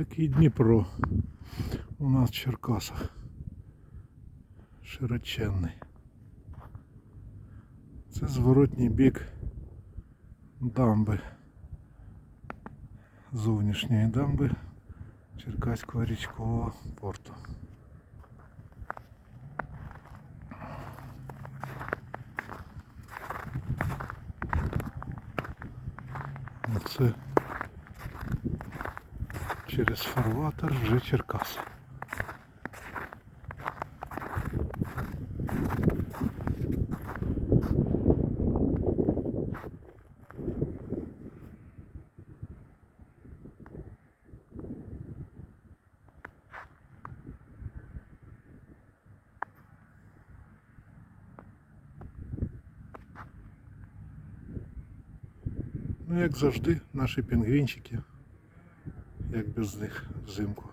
такий Дніпро у нас в Черкасах. Широченний. Це зворотній бік дамби. Зовнішньої дамби Черкаського річкового порту. Оце через фарватер вже Черкас. Ну, як завжди, наші пінгвінчики, як без них взимку.